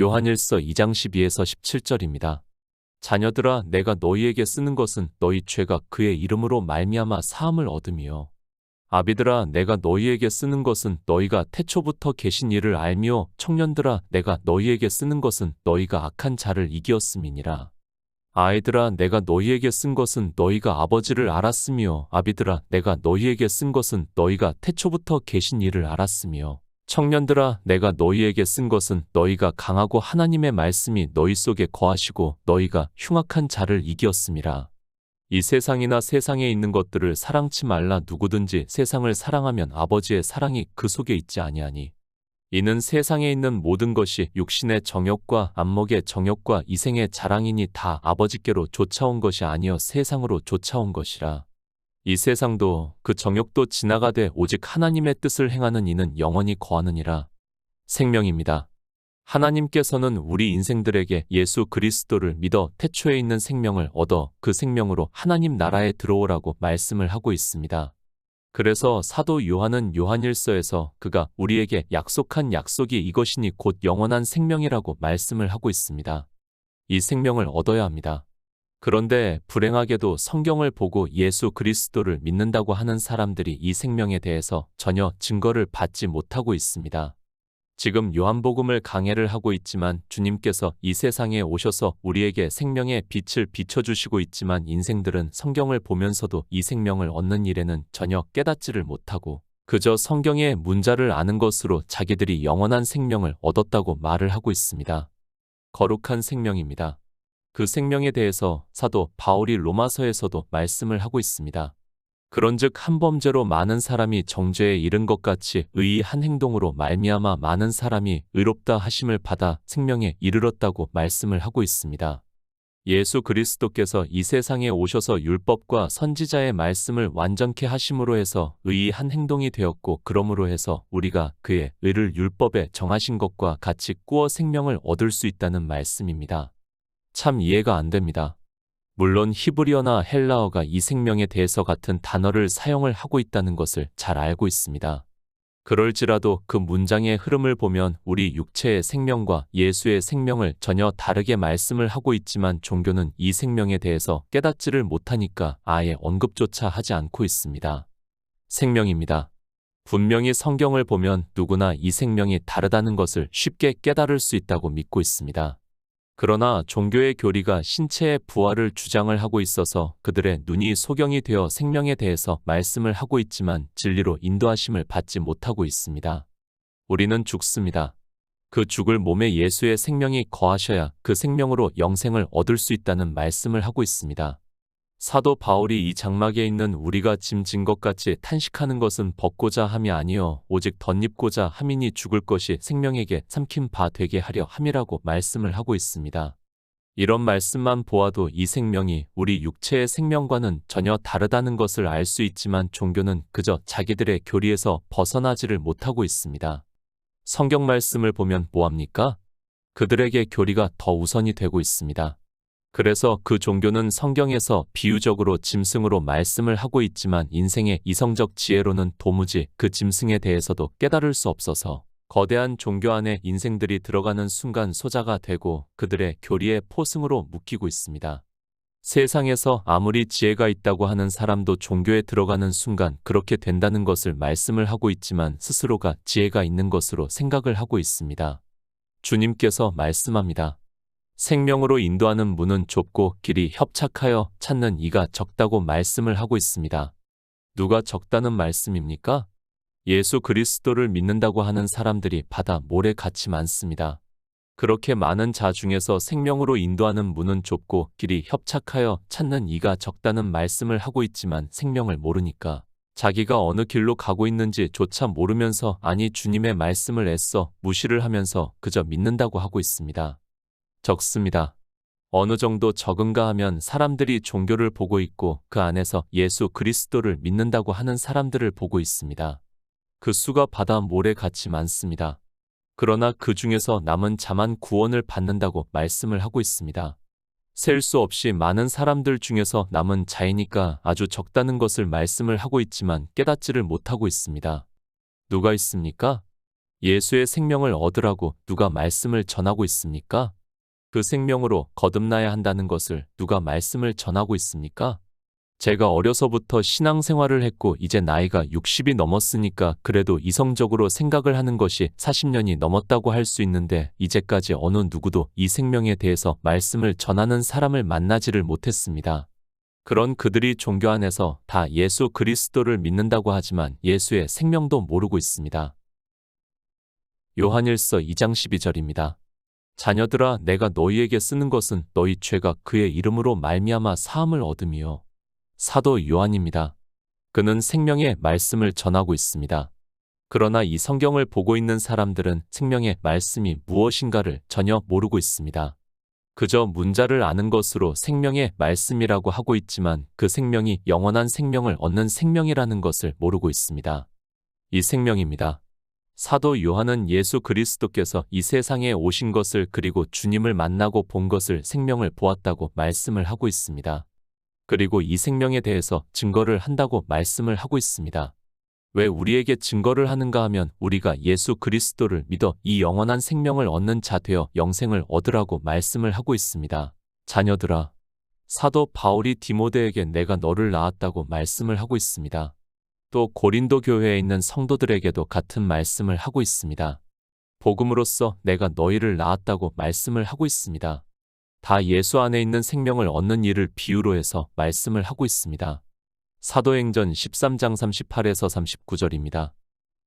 요한일서 2장 12에서 17절입니다. 자녀들아 내가 너희에게 쓰는 것은 너희 죄가 그의 이름으로 말미암아 사함을 얻음이요. 아비들아 내가 너희에게 쓰는 것은 너희가 태초부터 계신 이를 알미요. 청년들아 내가 너희에게 쓰는 것은 너희가 악한 자를 이기었음이니라. 아이들아 내가 너희에게 쓴 것은 너희가 아버지를 알았으며 아비들아 내가 너희에게 쓴 것은 너희가 태초부터 계신 이를 알았으며 청년들아 내가 너희에게 쓴 것은 너희가 강하고 하나님의 말씀이 너희 속에 거하시고 너희가 흉악한 자를 이기었음이라 이 세상이나 세상에 있는 것들을 사랑치 말라 누구든지 세상을 사랑하면 아버지의 사랑이 그 속에 있지 아니하니 이는 세상에 있는 모든 것이 육신의 정욕과 안목의 정욕과 이생의 자랑이니 다 아버지께로 쫓아온 것이 아니여 세상으로 쫓아온 것이라. 이 세상도 그 정욕도 지나가되 오직 하나님의 뜻을 행하는 이는 영원히 거하느니라. 생명입니다. 하나님께서는 우리 인생들에게 예수 그리스도를 믿어 태초에 있는 생명을 얻어 그 생명으로 하나님 나라에 들어오라고 말씀을 하고 있습니다. 그래서 사도 요한은 요한일서에서 그가 우리에게 약속한 약속이 이것이니 곧 영원한 생명이라고 말씀을 하고 있습니다. 이 생명을 얻어야 합니다. 그런데 불행하게도 성경을 보고 예수 그리스도를 믿는다고 하는 사람들이 이 생명에 대해서 전혀 증거를 받지 못하고 있습니다. 지금 요한복음을 강해를 하고 있지만 주님께서 이 세상에 오셔서 우리에게 생명의 빛을 비춰주시고 있지만 인생들은 성경을 보면서도 이 생명을 얻는 일에는 전혀 깨닫지를 못하고 그저 성경의 문자를 아는 것으로 자기들이 영원한 생명을 얻었다고 말을 하고 있습니다. 거룩한 생명입니다. 그 생명에 대해서 사도 바울이 로마서에서도 말씀을 하고 있습니다. 그런즉 한 범죄로 많은 사람이 정죄에 이른 것 같이 의의 한 행동으로 말미암아 많은 사람이 의롭다 하심을 받아 생명에 이르렀다고 말씀을 하고 있습니다. 예수 그리스도께서 이 세상에 오셔서 율법과 선지자의 말씀을 완전케 하심으로 해서 의의 한 행동이 되었고 그러므로 해서 우리가 그의 의를 율법에 정하신 것과 같이 꾸어 생명을 얻을 수 있다는 말씀입니다. 참 이해가 안 됩니다. 물론 히브리어나 헬라어가 이 생명에 대해서 같은 단어를 사용을 하고 있다는 것을 잘 알고 있습니다. 그럴지라도 그 문장의 흐름을 보면 우리 육체의 생명과 예수의 생명을 전혀 다르게 말씀을 하고 있지만 종교는 이 생명에 대해서 깨닫지를 못하니까 아예 언급조차 하지 않고 있습니다. 생명입니다. 분명히 성경을 보면 누구나 이 생명이 다르다는 것을 쉽게 깨달을 수 있다고 믿고 있습니다. 그러나 종교의 교리가 신체의 부활을 주장을 하고 있어서 그들의 눈이 소경이 되어 생명에 대해서 말씀을 하고 있지만 진리로 인도하심을 받지 못하고 있습니다. 우리는 죽습니다. 그 죽을 몸에 예수의 생명이 거하셔야 그 생명으로 영생을 얻을 수 있다는 말씀을 하고 있습니다. 사도 바울이 이 장막에 있는 우리가 짐진 것 같이 탄식하는 것은 벗고자 함이 아니요 오직 덧입고자 함이니 죽을 것이 생명에게 삼킨 바 되게 하려 함이라고 말씀을 하고 있습니다. 이런 말씀만 보아도 이 생명이 우리 육체의 생명과는 전혀 다르다는 것을 알 수 있지만 종교는 그저 자기들의 교리에서 벗어나지를 못하고 있습니다. 성경 말씀을 보면 뭐합니까? 그들에게 교리가 더 우선이 되고 있습니다. 그래서 그 종교는 성경에서 비유적으로 짐승으로 말씀을 하고 있지만 인생의 이성적 지혜로는 도무지 그 짐승에 대해서도 깨달을 수 없어서 거대한 종교 안에 인생들이 들어가는 순간 소자가 되고 그들의 교리의 포승으로 묶이고 있습니다. 세상에서 아무리 지혜가 있다고 하는 사람도 종교에 들어가는 순간 그렇게 된다는 것을 말씀을 하고 있지만 스스로가 지혜가 있는 것으로 생각을 하고 있습니다. 주님께서 말씀합니다. 생명으로 인도하는 문은 좁고 길이 협착하여 찾는 이가 적다고 말씀을 하고 있습니다. 누가 적다는 말씀입니까? 예수 그리스도를 믿는다고 하는 사람들이 바다 모래 같이 많습니다. 그렇게 많은 자 중에서 생명으로 인도하는 문은 좁고 길이 협착하여 찾는 이가 적다는 말씀을 하고 있지만 생명을 모르니까 자기가 어느 길로 가고 있는지 조차 모르면서 아니 주님의 말씀을 애써 무시를 하면서 그저 믿는다고 하고 있습니다. 적습니다. 어느 정도 적은가 하면 사람들이 종교를 보고 있고 그 안에서 예수 그리스도를 믿는다고 하는 사람들을 보고 있습니다. 그 수가 바다 모래 같이 많습니다. 그러나 그 중에서 남은 자만 구원을 받는다고 말씀을 하고 있습니다. 셀 수 없이 많은 사람들 중에서 남은 자이니까 아주 적다는 것을 말씀을 하고 있지만 깨닫지를 못하고 있습니다. 누가 있습니까? 예수의 생명을 얻으라고 누가 말씀을 전하고 있습니까? 그 생명으로 거듭나야 한다는 것을 누가 말씀을 전하고 있습니까? 제가 어려서부터 신앙생활을 했고 이제 나이가 60이 넘었으니까 그래도 이성적으로 생각을 하는 것이 40년이 넘었다고 할 수 있는데 이제까지 어느 누구도 이 생명에 대해서 말씀을 전하는 사람을 만나지를 못했습니다. 그런 그들이 종교 안에서 다 예수 그리스도를 믿는다고 하지만 예수의 생명도 모르고 있습니다. 요한일서 2장 12절입니다. 자녀들아 내가 너희에게 쓰는 것은 너희 죄가 그의 이름으로 말미암아 사함을 얻음이요 사도 요한입니다. 그는 생명의 말씀을 전하고 있습니다. 그러나 이 성경을 보고 있는 사람들은 생명의 말씀이 무엇인가를 전혀 모르고 있습니다. 그저 문자를 아는 것으로 생명의 말씀이라고 하고 있지만 그 생명이 영원한 생명을 얻는 생명이라는 것을 모르고 있습니다. 이 생명입니다. 사도 요한은 예수 그리스도께서 이 세상에 오신 것을 그리고 주님을 만나고 본 것을 생명을 보았다고 말씀을 하고 있습니다. 그리고 이 생명에 대해서 증거를 한다고 말씀을 하고 있습니다. 왜 우리에게 증거를 하는가 하면 우리가 예수 그리스도를 믿어 이 영원한 생명을 얻는 자 되어 영생을 얻으라고 말씀을 하고 있습니다. 자녀들아, 사도 바울이 디모데에게 내가 너를 낳았다고 말씀을 하고 있습니다. 또 고린도 교회에 있는 성도들에게도 같은 말씀을 하고 있습니다. 복음으로써 내가 너희를 낳았다고 말씀을 하고 있습니다. 다 예수 안에 있는 생명을 얻는 일을 비유로 해서 말씀을 하고 있습니다. 사도행전 13장 38에서 39절입니다.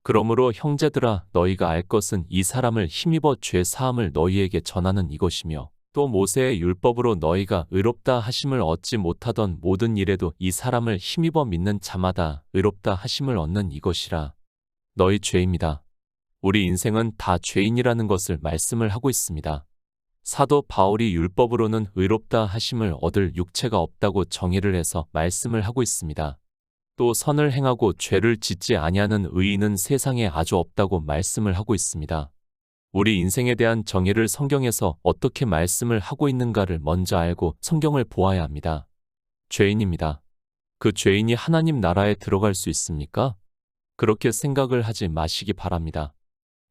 그러므로 형제들아 너희가 알 것은 이 사람을 힘입어 죄 사함을 너희에게 전하는 이것이며 또 모세의 율법으로 너희가 의롭다 하심을 얻지 못하던 모든 일에도 이 사람을 힘입어 믿는 자마다 의롭다 하심을 얻는 이것이라. 너희 죄입니다. 우리 인생은 다 죄인이라는 것을 말씀을 하고 있습니다. 사도 바울이 율법으로는 의롭다 하심을 얻을 육체가 없다고 정의를 해서 말씀을 하고 있습니다. 또 선을 행하고 죄를 짓지 아니하는 의인은 세상에 아주 없다고 말씀을 하고 있습니다. 우리 인생에 대한 정의를 성경에서 어떻게 말씀을 하고 있는가를 먼저 알고 성경을 보아야 합니다. 죄인입니다. 그 죄인이 하나님 나라에 들어갈 수 있습니까? 그렇게 생각을 하지 마시기 바랍니다.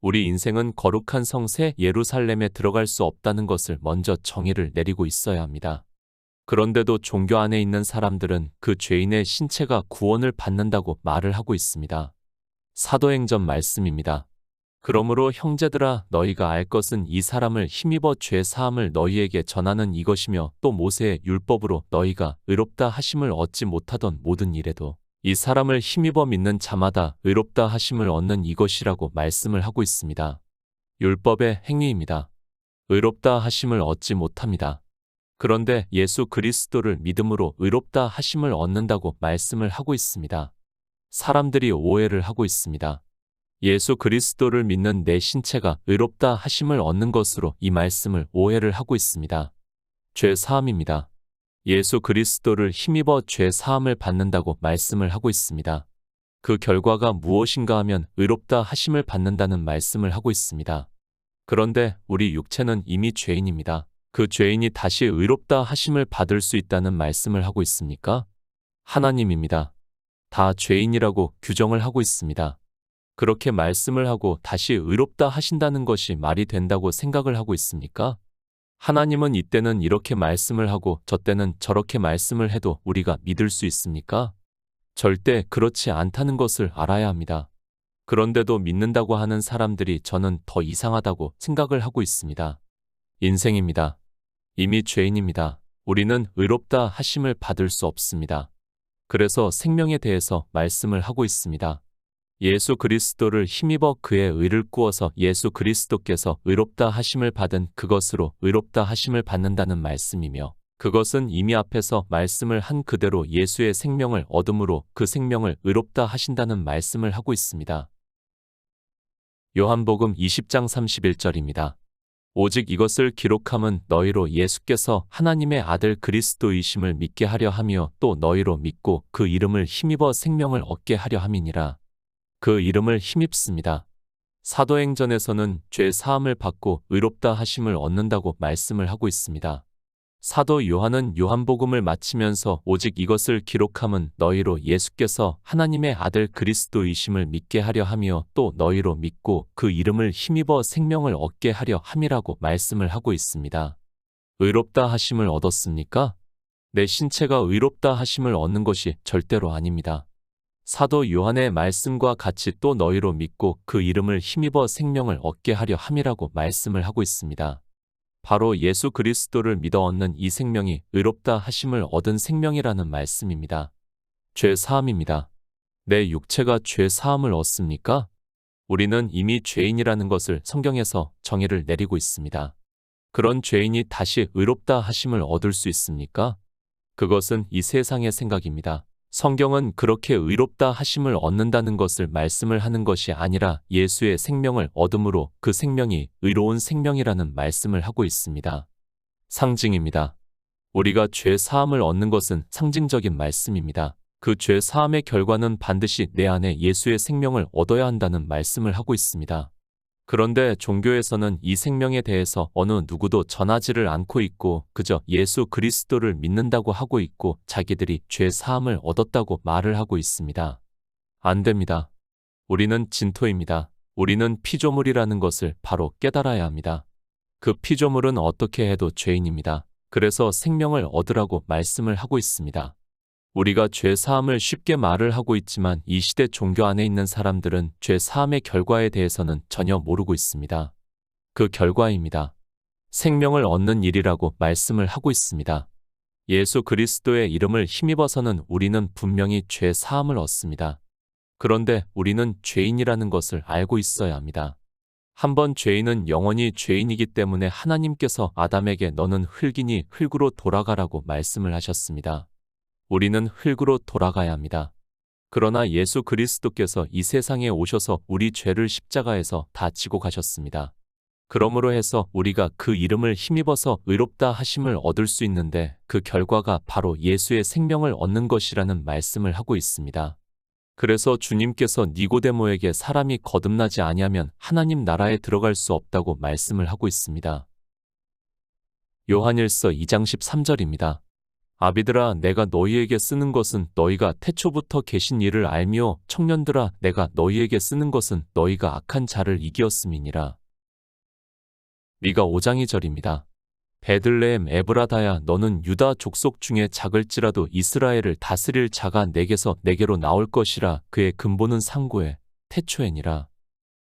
우리 인생은 거룩한 성세 예루살렘에 들어갈 수 없다는 것을 먼저 정의를 내리고 있어야 합니다. 그런데도 종교 안에 있는 사람들은 그 죄인의 신체가 구원을 받는다고 말을 하고 있습니다. 사도행전 말씀입니다. 그러므로 형제들아 너희가 알 것은 이 사람을 힘입어 죄 사함을 너희에게 전하는 이것이며 또 모세의 율법으로 너희가 의롭다 하심을 얻지 못하던 모든 일에도 이 사람을 힘입어 믿는 자마다 의롭다 하심을 얻는 이것이라고 말씀을 하고 있습니다. 율법의 행위입니다. 의롭다 하심을 얻지 못합니다. 그런데 예수 그리스도를 믿음으로 의롭다 하심을 얻는다고 말씀을 하고 있습니다. 사람들이 오해를 하고 있습니다. 예수 그리스도를 믿는 내 신체가 의롭다 하심을 얻는 것으로 이 말씀을 오해를 하고 있습니다. 죄 사함입니다. 예수 그리스도를 힘입어 죄 사함을 받는다고 말씀을 하고 있습니다. 그 결과가 무엇인가 하면 의롭다 하심을 받는다는 말씀을 하고 있습니다. 그런데 우리 육체는 이미 죄인입니다. 그 죄인이 다시 의롭다 하심을 받을 수 있다는 말씀을 하고 있습니까? 하나님입니다. 다 죄인이라고 규정을 하고 있습니다. 그렇게 말씀을 하고 다시 의롭다 하신다는 것이 말이 된다고 생각을 하고 있습니까? 하나님은 이때는 이렇게 말씀을 하고 저때는 저렇게 말씀을 해도 우리가 믿을 수 있습니까? 절대 그렇지 않다는 것을 알아야 합니다. 그런데도 믿는다고 하는 사람들이 저는 더 이상하다고 생각을 하고 있습니다. 인생입니다. 이미 죄인입니다. 우리는 의롭다 하심을 받을 수 없습니다. 그래서 생명에 대해서 말씀을 하고 있습니다. 예수 그리스도를 힘입어 그의 의를 꾸어서 예수 그리스도께서 의롭다 하심을 받은 그것으로 의롭다 하심을 받는다는 말씀이며 그것은 이미 앞에서 말씀을 한 그대로 예수의 생명을 얻음으로 그 생명을 의롭다 하신다는 말씀을 하고 있습니다. 요한복음 20장 31절입니다. 오직 이것을 기록함은 너희로 예수께서 하나님의 아들 그리스도이심을 믿게 하려 하며 또 너희로 믿고 그 이름을 힘입어 생명을 얻게 하려 함이니라. 그 이름을 힘입습니다. 사도행전에서는 죄 사함을 받고 의롭다 하심을 얻는다고 말씀을 하고 있습니다. 사도 요한은 요한복음을 마치면서 오직 이것을 기록함은 너희로 예수께서 하나님의 아들 그리스도이심을 믿게 하려 하며 또 너희로 믿고 그 이름을 힘입어 생명을 얻게 하려 함이라고 말씀을 하고 있습니다. 의롭다 하심을 얻었습니까? 내 신체가 의롭다 하심을 얻는 것이 절대로 아닙니다. 사도 요한의 말씀과 같이 또 너희로 믿고 그 이름을 힘입어 생명을 얻게 하려 함이라고 말씀을 하고 있습니다. 바로 예수 그리스도를 믿어 얻는 이 생명이 의롭다 하심을 얻은 생명이라는 말씀입니다. 죄 사함입니다. 내 육체가 죄 사함을 얻습니까? 우리는 이미 죄인이라는 것을 성경에서 정의를 내리고 있습니다. 그런 죄인이 다시 의롭다 하심을 얻을 수 있습니까? 그것은 이 세상의 생각입니다. 성경은 그렇게 의롭다 하심을 얻는다는 것을 말씀을 하는 것이 아니라 예수의 생명을 얻음으로 그 생명이 의로운 생명이라는 말씀을 하고 있습니다. 상징입니다. 우리가 죄 사함을 얻는 것은 상징적인 말씀입니다. 그 죄 사함의 결과는 반드시 내 안에 예수의 생명을 얻어야 한다는 말씀을 하고 있습니다. 그런데 종교에서는 이 생명에 대해서 어느 누구도 전하지를 않고 있고 그저 예수 그리스도를 믿는다고 하고 있고 자기들이 죄 사함을 얻었다고 말을 하고 있습니다. 안 됩니다. 우리는 진토입니다. 우리는 피조물이라는 것을 바로 깨달아야 합니다. 그 피조물은 어떻게 해도 죄인입니다. 그래서 생명을 얻으라고 말씀을 하고 있습니다. 우리가 죄 사함을 쉽게 말을 하고 있지만 이 시대 종교 안에 있는 사람들은 죄 사함의 결과에 대해서는 전혀 모르고 있습니다. 그 결과입니다. 생명을 얻는 일이라고 말씀을 하고 있습니다. 예수 그리스도의 이름을 힘입어서는 우리는 분명히 죄 사함을 얻습니다. 그런데 우리는 죄인이라는 것을 알고 있어야 합니다. 한번 죄인은 영원히 죄인이기 때문에 하나님께서 아담에게 너는 흙이니 흙으로 돌아가라고 말씀을 하셨습니다. 우리는 흙으로 돌아가야 합니다. 그러나 예수 그리스도께서 이 세상에 오셔서 우리 죄를 십자가에서 다 지고 가셨습니다. 그러므로 해서 우리가 그 이름을 힘입어서 의롭다 하심을 얻을 수 있는데 그 결과가 바로 예수의 생명을 얻는 것이라는 말씀을 하고 있습니다. 그래서 주님께서 니고데모에게 사람이 거듭나지 아니하면 하나님 나라에 들어갈 수 없다고 말씀을 하고 있습니다. 요한일서 2장 13절입니다. 아비들아 내가 너희에게 쓰는 것은 너희가 태초부터 계신 일을 알며 청년들아 내가 너희에게 쓰는 것은 너희가 악한 자를 이기었음이니라. 미가 5장 2절입니다. 베들레헴 에브라다야 너는 유다 족속 중에 작을지라도 이스라엘을 다스릴 자가 내게서 내게로 나올 것이라 그의 근본은 상고에 태초에니라.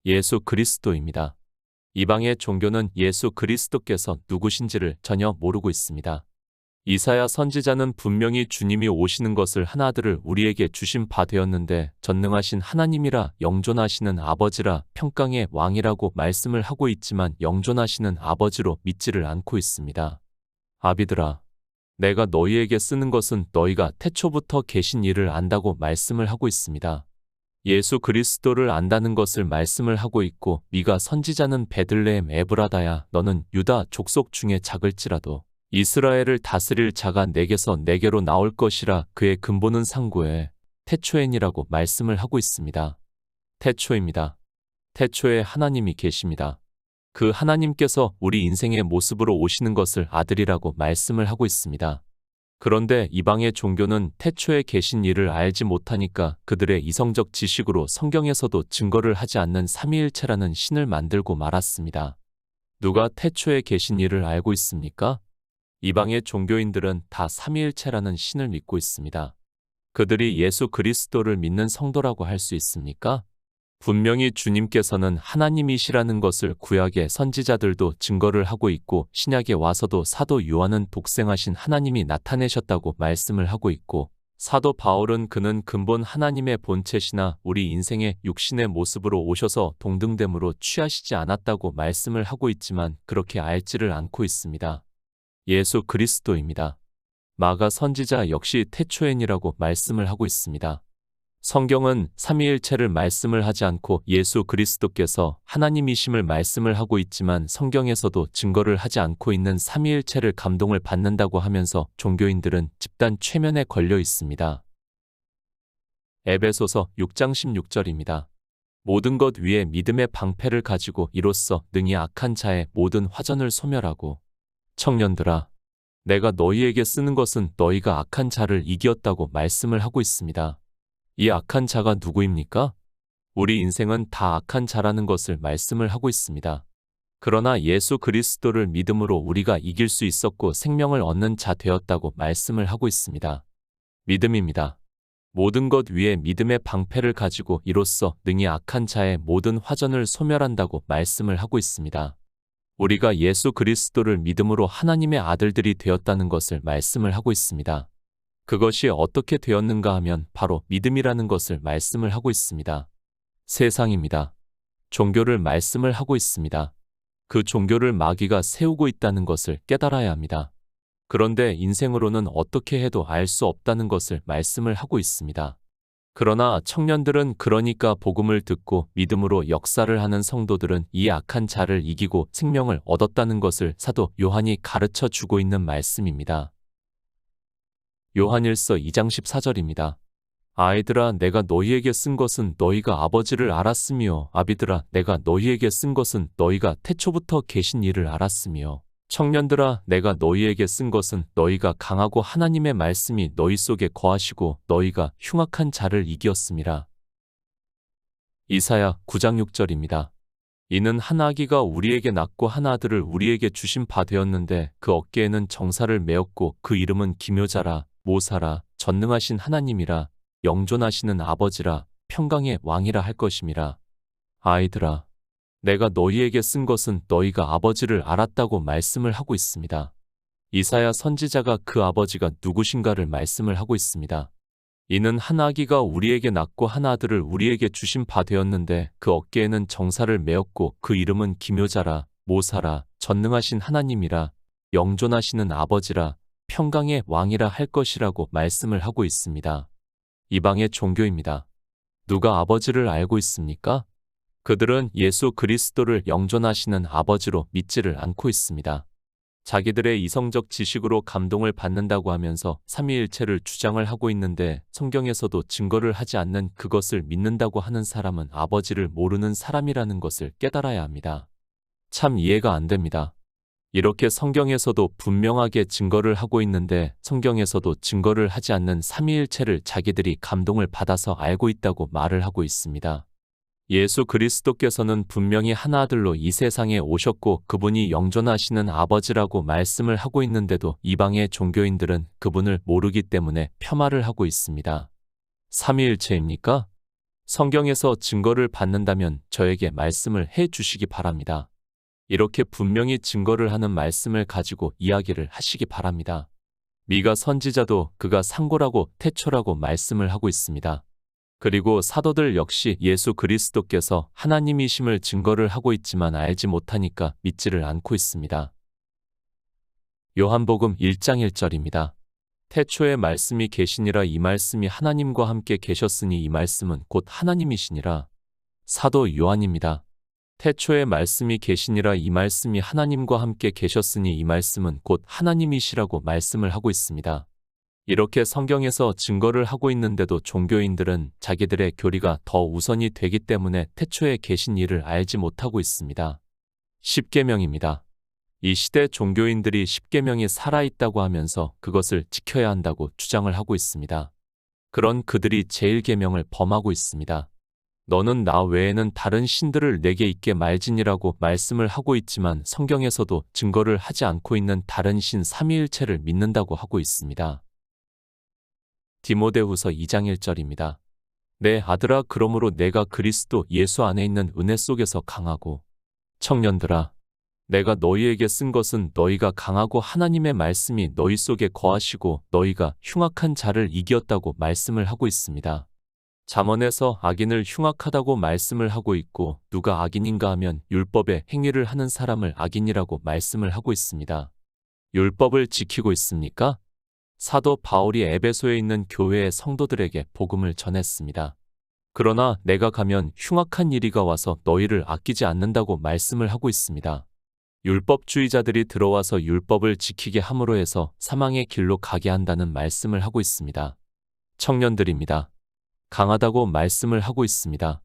예수 그리스도입니다. 이방의 종교는 예수 그리스도께서 누구신지를 전혀 모르고 있습니다. 이사야 선지자는 분명히 주님이 오시는 것을 하나들을 우리에게 주신 바 되었는데 전능하신 하나님이라 영존하시는 아버지라 평강의 왕이라고 말씀을 하고 있지만 영존하시는 아버지로 믿지를 않고 있습니다. 아비들아, 내가 너희에게 쓰는 것은 너희가 태초부터 계신 일을 안다고 말씀을 하고 있습니다. 예수 그리스도를 안다는 것을 말씀을 하고 있고 미가 선지자는 베들레헴 에브라다야 너는 유다 족속 중에 작을지라도 이스라엘을 다스릴 자가 내게서 내게로 나올 것이라 그의 근본은 상고에 태초엔이라고 말씀을 하고 있습니다. 태초입니다. 태초에 하나님이 계십니다. 그 하나님께서 우리 인생의 모습으로 오시는 것을 아들이라고 말씀을 하고 있습니다. 그런데 이방의 종교는 태초에 계신 일을 알지 못하니까 그들의 이성적 지식으로 성경에서도 증거를 하지 않는 삼위일체라는 신을 만들고 말았습니다. 누가 태초에 계신 일을 알고 있습니까? 이방의 종교인들은 다 삼위일체라는 신을 믿고 있습니다. 그들이 예수 그리스도를 믿는 성도라고 할 수 있습니까? 분명히 주님께서는 하나님이시라는 것을 구약의 선지자들도 증거를 하고 있고 신약에 와서도 사도 요한은 독생하신 하나님이 나타내셨다고 말씀을 하고 있고 사도 바울은 그는 근본 하나님의 본체시나 우리 인생의 육신의 모습으로 오셔서 동등됨으로 취하시지 않았다고 말씀을 하고 있지만 그렇게 알지를 않고 있습니다. 예수 그리스도입니다. 마가 선지자 역시 태초엔이라고 말씀을 하고 있습니다. 성경은 삼위일체를 말씀을 하지 않고 예수 그리스도께서 하나님이심을 말씀을 하고 있지만 성경에서도 증거를 하지 않고 있는 삼위일체를 감동을 받는다고 하면서 종교인들은 집단 최면에 걸려 있습니다. 에베소서 6장 16절입니다. 모든 것 위에 믿음의 방패를 가지고 이로써 능히 악한 자의 모든 화전을 소멸하고 청년들아 내가 너희에게 쓰는 것은 너희가 악한 자를 이기었다고 말씀을 하고 있습니다. 이 악한 자가 누구입니까? 우리 인생은 다 악한 자라는 것을 말씀을 하고 있습니다. 그러나 예수 그리스도를 믿음으로 우리가 이길 수 있었고 생명을 얻는 자 되었다고 말씀을 하고 있습니다. 믿음입니다. 모든 것 위에 믿음의 방패를 가지고 이로써 능히 악한 자의 모든 화전을 소멸한다고 말씀을 하고 있습니다. 우리가 예수 그리스도를 믿음으로 하나님의 아들들이 되었다는 것을 말씀을 하고 있습니다. 그것이 어떻게 되었는가 하면 바로 믿음이라는 것을 말씀을 하고 있습니다. 세상입니다. 종교를 말씀을 하고 있습니다. 그 종교를 마귀가 세우고 있다는 것을 깨달아야 합니다. 그런데 인생으로는 어떻게 해도 알 수 없다는 것을 말씀을 하고 있습니다. 그러나 청년들은 그러니까 복음을 듣고 믿음으로 역사를 하는 성도들은 이 악한 자를 이기고 생명을 얻었다는 것을 사도 요한이 가르쳐 주고 있는 말씀입니다. 요한일서 2장 14절입니다. 아이들아 내가 너희에게 쓴 것은 너희가 아버지를 알았으며 아비들아 내가 너희에게 쓴 것은 너희가 태초부터 계신 이를 알았으며 청년들아 내가 너희에게 쓴 것은 너희가 강하고 하나님의 말씀이 너희 속에 거하시고 너희가 흉악한 자를 이기었음이라. 이사야 9장 6절입니다. 이는 한 아기가 우리에게 낳고 한 아들을 우리에게 주신 바 되었는데 그 어깨에는 정사를 메었고 그 이름은 기묘자라 모사라 전능하신 하나님이라 영존하시는 아버지라 평강의 왕이라 할 것임이라. 아이들아 내가 너희에게 쓴 것은 너희가 아버지를 알았다고 말씀을 하고 있습니다. 이사야 선지자가 그 아버지가 누구신가를 말씀을 하고 있습니다. 이는 한 아기가 우리에게 낳고 한 아들을 우리에게 주신 바 되었는데 그 어깨에는 정사를 메었고 그 이름은 기묘자라 모사라 전능하신 하나님이라 영존하시는 아버지라 평강의 왕이라 할 것이라고 말씀을 하고 있습니다. 이방의 종교입니다. 누가 아버지를 알고 있습니까? 그들은 예수 그리스도를 영존하시는 아버지로 믿지를 않고 있습니다. 자기들의 이성적 지식으로 감동을 받는다고 하면서 삼위일체를 주장을 하고 있는데 성경에서도 증거를 하지 않는 그것을 믿는다고 하는 사람은 아버지를 모르는 사람이라는 것을 깨달아야 합니다. 참 이해가 안 됩니다. 이렇게 성경에서도 분명하게 증거를 하고 있는데 성경에서도 증거를 하지 않는 삼위일체를 자기들이 감동을 받아서 알고 있다고 말을 하고 있습니다. 예수 그리스도께서는 분명히 하나아들로 이 세상에 오셨고 그분이 영존하시는 아버지라고 말씀을 하고 있는데도 이방의 종교인들은 그분을 모르기 때문에 폄하를 하고 있습니다. 삼위일체입니까? 성경에서 증거를 받는다면 저에게 말씀을 해 주시기 바랍니다. 이렇게 분명히 증거를 하는 말씀을 가지고 이야기를 하시기 바랍니다. 미가 선지자도 그가 상고라고 태초라고 말씀을 하고 있습니다. 그리고 사도들 역시 예수 그리스도께서 하나님이심을 증거를 하고 있지만 알지 못하니까 믿지를 않고 있습니다. 요한복음 1장 1절입니다. 태초에 말씀이 계시니라 이 말씀이 하나님과 함께 계셨으니 이 말씀은 곧 하나님이시니라. 사도 요한입니다. 태초에 말씀이 계시니라 이 말씀이 하나님과 함께 계셨으니 이 말씀은 곧 하나님이시라고 말씀을 하고 있습니다. 이렇게 성경에서 증거를 하고 있는데도 종교인들은 자기들의 교리가 더 우선이 되기 때문에 태초에 계신 이를 알지 못하고 있습니다. 십계명입니다. 이 시대 종교인들이 십계명이 살아있다고 하면서 그것을 지켜야 한다고 주장을 하고 있습니다. 그런 그들이 제일계명을 범하고 있습니다. 너는 나 외에는 다른 신들을 내게 있게 말지니라고 말씀을 하고 있지만 성경에서도 증거를 하지 않고 있는 다른 신 삼위일체를 믿는다고 하고 있습니다. 디모데후서 2장 1절입니다. 내 아들아 그러므로 내가 그리스도 예수 안에 있는 은혜 속에서 강하고 청년들아 내가 너희에게 쓴 것은 너희가 강하고 하나님의 말씀이 너희 속에 거하시고 너희가 흉악한 자를 이기었다고 말씀을 하고 있습니다. 잠언에서 악인을 흉악하다고 말씀을 하고 있고 누가 악인인가 하면 율법의 행위를 하는 사람을 악인이라고 말씀을 하고 있습니다. 율법을 지키고 있습니까? 사도 바울이 에베소에 있는 교회의 성도들에게 복음을 전했습니다. 그러나 내가 가면 흉악한 이리가 와서 너희를 아끼지 않는다고 말씀을 하고 있습니다. 율법주의자들이 들어와서 율법을 지키게 함으로 해서 사망의 길로 가게 한다는 말씀을 하고 있습니다. 청년들입니다. 강하다고 말씀을 하고 있습니다.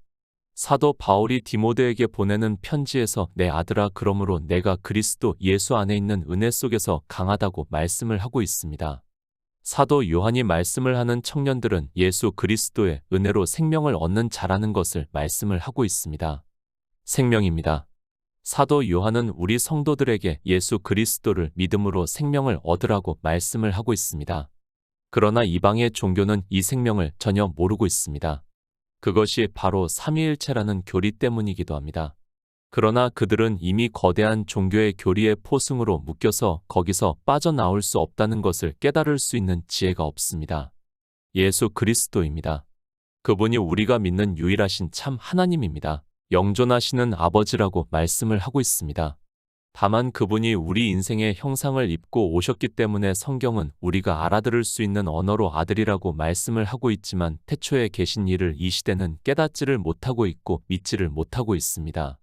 사도 바울이 디모데에게 보내는 편지에서 내 아들아 그러므로 내가 그리스도 예수 안에 있는 은혜 속에서 강하다고 말씀을 하고 있습니다. 사도 요한이 말씀을 하는 청년들은 예수 그리스도의 은혜로 생명을 얻는 자라는 것을 말씀을 하고 있습니다. 생명입니다. 사도 요한은 우리 성도들에게 예수 그리스도를 믿음으로 생명을 얻으라고 말씀을 하고 있습니다. 그러나 이방의 종교는 이 생명을 전혀 모르고 있습니다. 그것이 바로 삼위일체라는 교리 때문이기도 합니다. 그러나 그들은 이미 거대한 종교의 교리의 포승으로 묶여서 거기서 빠져나올 수 없다는 것을 깨달을 수 있는 지혜가 없습니다. 예수 그리스도입니다. 그분이 우리가 믿는 유일하신 참 하나님입니다. 영존하시는 아버지라고 말씀을 하고 있습니다. 다만 그분이 우리 인생의 형상을 입고 오셨기 때문에 성경은 우리가 알아들을 수 있는 언어로 아들이라고 말씀을 하고 있지만 태초에 계신 이를 이 시대는 깨닫지를 못하고 있고 믿지를 못하고 있습니다.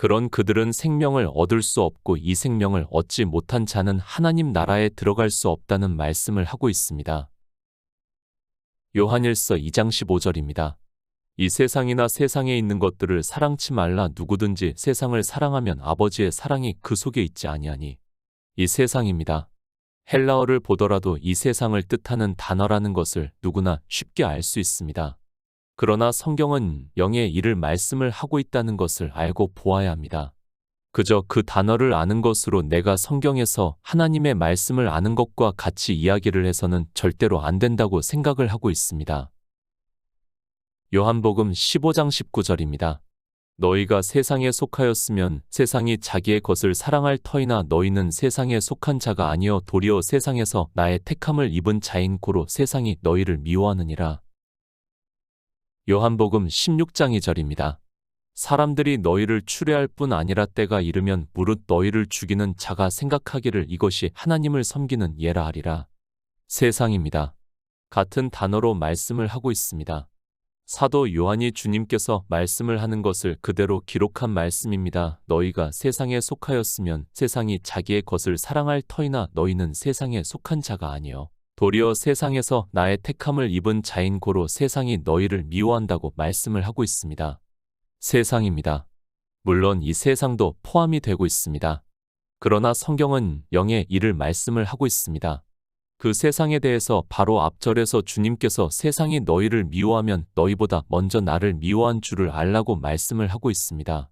그런 그들은 생명을 얻을 수 없고 이 생명을 얻지 못한 자는 하나님 나라에 들어갈 수 없다는 말씀을 하고 있습니다. 요한일서 2장 15절입니다. 이 세상이나 세상에 있는 것들을 사랑치 말라 누구든지 세상을 사랑하면 아버지의 사랑이 그 속에 있지 아니하니 이 세상입니다. 헬라어를 보더라도 이 세상을 뜻하는 단어라는 것을 누구나 쉽게 알 수 있습니다. 그러나 성경은 영의 일을 말씀을 하고 있다는 것을 알고 보아야 합니다. 그저 그 단어를 아는 것으로 내가 성경에서 하나님의 말씀을 아는 것과 같이 이야기를 해서는 절대로 안 된다고 생각을 하고 있습니다. 요한복음 15장 19절입니다. 너희가 세상에 속하였으면 세상이 자기의 것을 사랑할 터이나 너희는 세상에 속한 자가 아니여 도리어 세상에서 나의 택함을 입은 자인 고로 세상이 너희를 미워하느니라. 요한복음 16장 2절입니다. 사람들이 너희를 추례할 뿐 아니라 때가 이르면 무릇 너희를 죽이는 자가 생각하기를 이것이 하나님을 섬기는 예라 하리라. 세상입니다. 같은 단어로 말씀을 하고 있습니다. 사도 요한이 주님께서 말씀을 하는 것을 그대로 기록한 말씀입니다. 너희가 세상에 속하였으면 세상이 자기의 것을 사랑할 터이나 너희는 세상에 속한 자가 아니요. 도리어 세상에서 나의 택함을 입은 자인 고로 세상이 너희를 미워한다고 말씀을 하고 있습니다. 세상입니다. 물론 이 세상도 포함이 되고 있습니다. 그러나 성경은 영의 일을 말씀을 하고 있습니다. 그 세상에 대해서 바로 앞절에서 주님께서 세상이 너희를 미워하면 너희보다 먼저 나를 미워한 줄을 알라고 말씀을 하고 있습니다.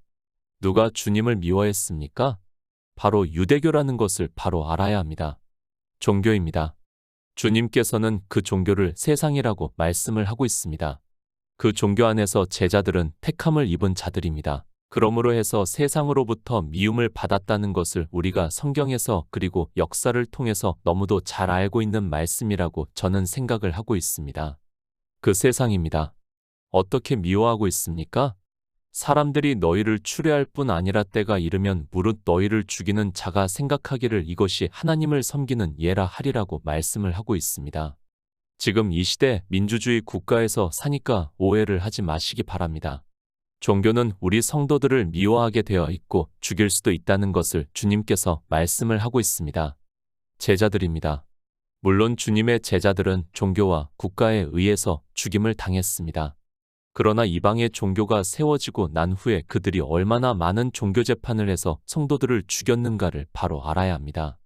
누가 주님을 미워했습니까? 바로 유대교라는 것을 바로 알아야 합니다. 종교입니다. 주님께서는 그 종교를 세상이라고 말씀을 하고 있습니다. 그 종교 안에서 제자들은 택함을 입은 자들입니다. 그러므로 해서 세상으로부터 미움을 받았다는 것을 우리가 성경에서 그리고 역사를 통해서 너무도 잘 알고 있는 말씀이라고 저는 생각을 하고 있습니다. 그 세상입니다. 어떻게 미워하고 있습니까? 사람들이 너희를 추례할 뿐 아니라 때가 이르면 무릇 너희를 죽이는 자가 생각하기를 이것이 하나님을 섬기는 예라 하리라고 말씀을 하고 있습니다. 지금 이 시대 민주주의 국가에서 사니까 오해를 하지 마시기 바랍니다. 종교는 우리 성도들을 미워하게 되어 있고 죽일 수도 있다는 것을 주님께서 말씀을 하고 있습니다. 제자들입니다. 물론 주님의 제자들은 종교와 국가에 의해서 죽임을 당했습니다. 그러나 이방의 종교가 세워지고 난 후에 그들이 얼마나 많은 종교 재판을 해서 성도들을 죽였는가를 바로 알아야 합니다.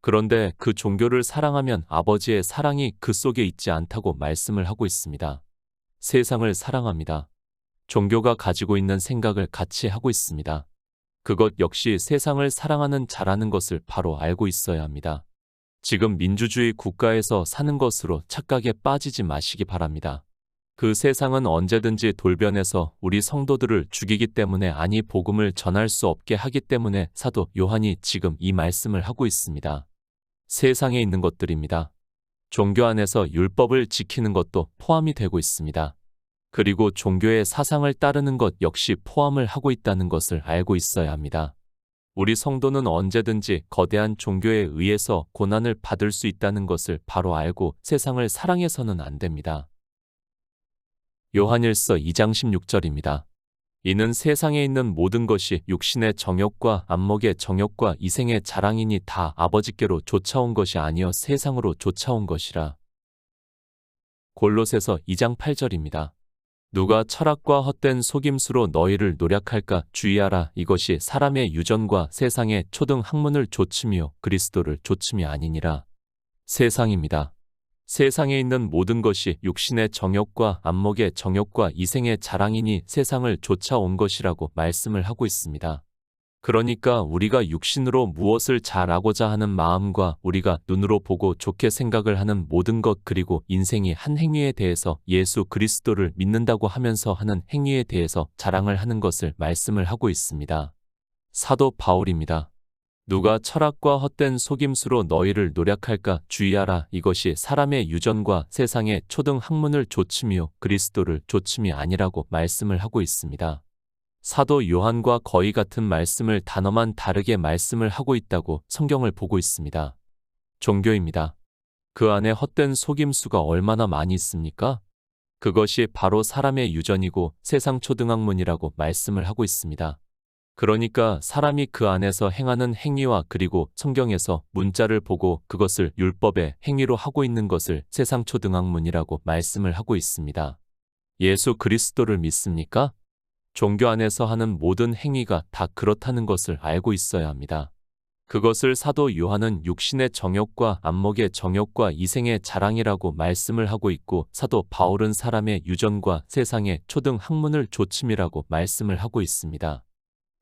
그런데 그 종교를 사랑하면 아버지의 사랑이 그 속에 있지 않다고 말씀을 하고 있습니다. 세상을 사랑합니다. 종교가 가지고 있는 생각을 같이 하고 있습니다. 그것 역시 세상을 사랑하는 자라는 것을 바로 알고 있어야 합니다. 지금 민주주의 국가에서 사는 것으로 착각에 빠지지 마시기 바랍니다. 그 세상은 언제든지 돌변해서 우리 성도들을 죽이기 때문에 아니 복음을 전할 수 없게 하기 때문에 사도 요한이 지금 이 말씀을 하고 있습니다. 세상에 있는 것들입니다. 종교 안에서 율법을 지키는 것도 포함이 되고 있습니다. 그리고 종교의 사상을 따르는 것 역시 포함을 하고 있다는 것을 알고 있어야 합니다. 우리 성도는 언제든지 거대한 종교에 의해서 고난을 받을 수 있다는 것을 바로 알고 세상을 사랑해서는 안 됩니다. 요한일서 2장 16절입니다. 이는 세상에 있는 모든 것이 육신의 정욕과 안목의 정욕과 이생의 자랑이니 다 아버지께로 쫓아온 것이 아니여 세상으로 쫓아온 것이라. 골로새서 2장 8절입니다. 누가 철학과 헛된 속임수로 너희를 노략할까 주의하라. 이것이 사람의 유전과 세상의 초등 학문을 조침이요 그리스도를 조침이 아니니라. 세상입니다. 세상에 있는 모든 것이 육신의 정욕과 안목의 정욕과 이생의 자랑이니 세상을 쫓아온 것이라고 말씀을 하고 있습니다. 그러니까 우리가 육신으로 무엇을 잘하고자 하는 마음과 우리가 눈으로 보고 좋게 생각을 하는 모든 것 그리고 인생이 한 행위에 대해서 예수 그리스도를 믿는다고 하면서 하는 행위에 대해서 자랑을 하는 것을 말씀을 하고 있습니다. 사도 바울입니다. 누가 철학과 헛된 속임수로 너희를 노략할까 주의하라. 이것이 사람의 유전과 세상의 초등 학문을 조침이요 그리스도를 조침이 아니라고 말씀을 하고 있습니다. 사도 요한과 거의 같은 말씀을 단어만 다르게 말씀을 하고 있다고 성경을 보고 있습니다. 종교입니다. 그 안에 헛된 속임수가 얼마나 많이 있습니까? 그것이 바로 사람의 유전이고 세상 초등학문이라고 말씀을 하고 있습니다. 그러니까 사람이 그 안에서 행하는 행위와 그리고 성경에서 문자를 보고 그것을 율법의 행위로 하고 있는 것을 세상 초등학문이라고 말씀을 하고 있습니다. 예수 그리스도를 믿습니까? 종교 안에서 하는 모든 행위가 다 그렇다는 것을 알고 있어야 합니다. 그것을 사도 요한은 육신의 정욕과 안목의 정욕과 이생의 자랑이라고 말씀을 하고 있고 사도 바울은 사람의 유전과 세상의 초등 학문을 조침이라고 말씀을 하고 있습니다.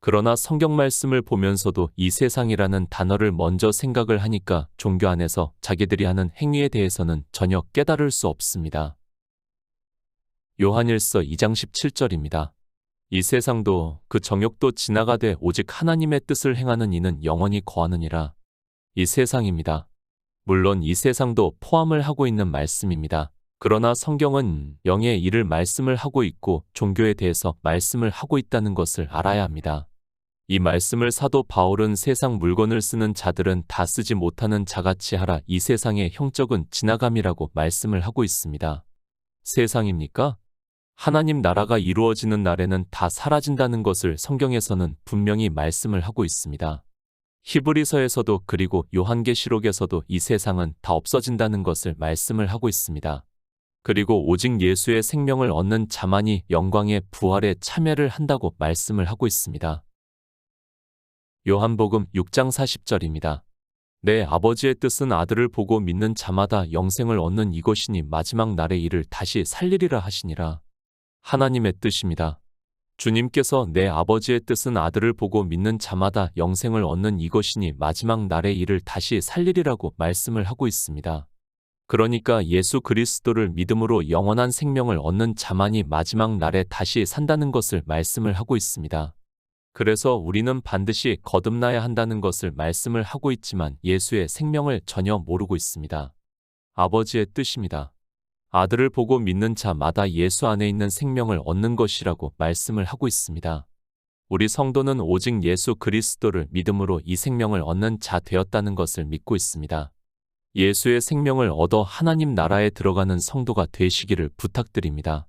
그러나 성경 말씀을 보면서도 이 세상이라는 단어를 먼저 생각을 하니까 종교 안에서 자기들이 하는 행위에 대해서는 전혀 깨달을 수 없습니다. 요한일서 2장 17절입니다. 이 세상도 그 정욕도 지나가되 오직 하나님의 뜻을 행하는 이는 영원히 거하느니라. 이 세상입니다. 물론 이 세상도 포함을 하고 있는 말씀입니다. 그러나 성경은 영의 일을 말씀을 하고 있고 종교에 대해서 말씀을 하고 있다는 것을 알아야 합니다. 이 말씀을 사도 바울은 세상 물건을 쓰는 자들은 다 쓰지 못하는 자같이 하라 이 세상의 형적은 지나감이라고 말씀을 하고 있습니다. 세상입니까? 하나님 나라가 이루어지는 날에는 다 사라진다는 것을 성경에서는 분명히 말씀을 하고 있습니다. 히브리서에서도 그리고 요한계시록에서도 이 세상은 다 없어진다는 것을 말씀을 하고 있습니다. 그리고 오직 예수의 생명을 얻는 자만이 영광의 부활에 참여를 한다고 말씀을 하고 있습니다. 요한복음 6장 40절입니다. 내 아버지의 뜻은 아들을 보고 믿는 자마다 영생을 얻는 이것이니 마지막 날의 일을 다시 살리리라 하시니라. 하나님의 뜻입니다. 주님께서 내 아버지의 뜻은 아들을 보고 믿는 자마다 영생을 얻는 이것이니 마지막 날의 일을 다시 살리리라고 말씀을 하고 있습니다. 그러니까 예수 그리스도를 믿음으로 영원한 생명을 얻는 자만이 마지막 날에 다시 산다는 것을 말씀을 하고 있습니다. 그래서 우리는 반드시 거듭나야 한다는 것을 말씀을 하고 있지만 예수의 생명을 전혀 모르고 있습니다. 아버지의 뜻입니다. 아들을 보고 믿는 자마다 예수 안에 있는 생명을 얻는 것이라고 말씀을 하고 있습니다. 우리 성도는 오직 예수 그리스도를 믿음으로 이 생명을 얻는 자 되었다는 것을 믿고 있습니다. 예수의 생명을 얻어 하나님 나라에 들어가는 성도가 되시기를 부탁드립니다.